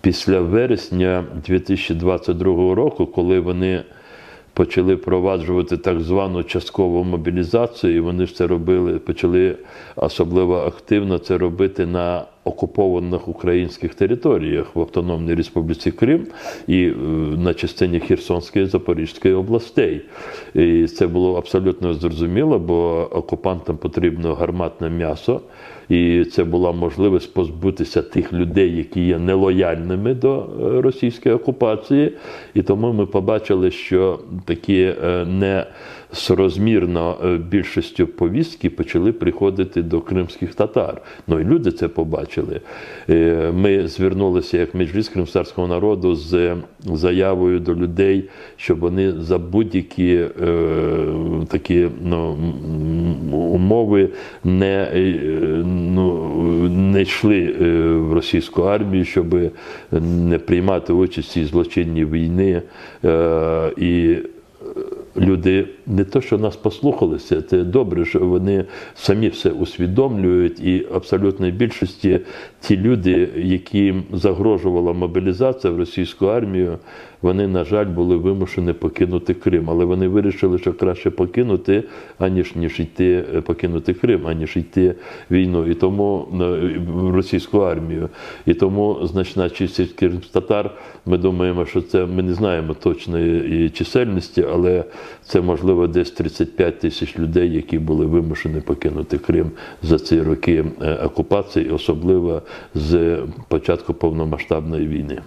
після вересня 2022 року, коли вони почали впроваджувати так звану часткову мобілізацію, і вони ж це робили, почали особливо активно це робити на окупованих українських територіях в Автономній Республіці Крим і е, на частині Херсонської і Запорізької областей. І це було абсолютно зрозуміло, бо окупантам потрібно гарматне м'ясо, і це була можливість позбутися тих людей, які є нелояльними до е, російської окупації. І тому ми побачили, що такі е, не сорозмірно е, більшістю повістки почали приходити до кримських татар. Ну і люди це побачили. Ми звернулися як меджліс кримського народу з заявою до людей, щоб вони за будь-які е, такі ну, умови не, ну, не йшли е, в російську армію, щоб не приймати участь у злочинній війни. Е, і люди не то, що нас послухалися, це добре, що вони самі все усвідомлюють, і абсолютної більшості ті люди, яким загрожувала мобілізація в російську армію, вони, на жаль, були вимушені покинути Крим. Але вони вирішили, що краще покинути, аніж ніж йти покинути Крим, аніж йти війну. І тому е, в російську армію. І тому значна чисельність кримських-татар, ми думаємо, що це ми не знаємо точної чисельності, але це можливо десь 35 тисяч людей, які були вимушені покинути Крим за ці роки е, окупації, особливо з початку повномасштабної війни.